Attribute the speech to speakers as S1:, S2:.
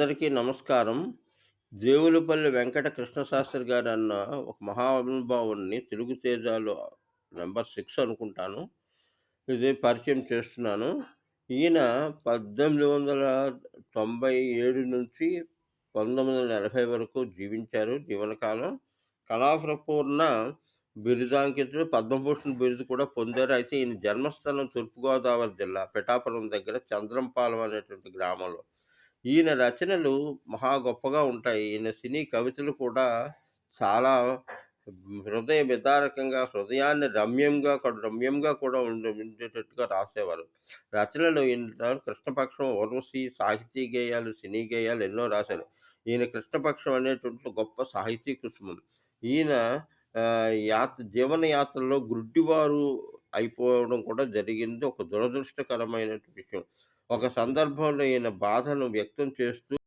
S1: అందరికీ నమస్కారం. దేవులపల్లి వెంకట కృష్ణశాస్త్రి అన్న ఒక మహానుభావుడిని తెలుగు తేజాలు నెంబర్ సిక్స్ అనుకుంటాను. ఇది పరిచయం చేస్తున్నాను. ఈయన 1897 నుంచి 1980 వరకు జీవించారు జీవనకాలం. కళాప్రపూర్ణ బిరుదాంకితుడు. పద్మభూషణ్ బిరుదు కూడా పొందారు. అయితే ఈయన జన్మస్థలం తూర్పుగోదావరి జిల్లా పిఠాపురం దగ్గర చంద్రంపాలెం అనేటువంటి గ్రామంలో. ఈయన రచనలు మహా గొప్పగా ఉంటాయి. ఈయన సినీ కవితలు కూడా చాలా హృదయ విదారకంగా, హృదయాన్ని రమ్యంగా రమ్యంగా కూడా ఉండే ఉండేటట్టుగా రాసేవారు. రచనలు ఈయన కృష్ణపక్షం, ఉర్వశి సాహితీ గేయాలు, సినీ గేయాలు ఎన్నో రాశారు. ఈయన కృష్ణపక్షం అనేటువంటి గొప్ప సాహితీ కృష్ణుడు ఈయన యాత్ర యాత్ జీవన యాత్రలో గుడ్డివారు అయిపోవడం కూడా జరిగింది. ఒక దురదృష్టకరమైన విషయం. ఒక సందర్భంలో ఈయన బాధను వ్యక్తం చేస్తూ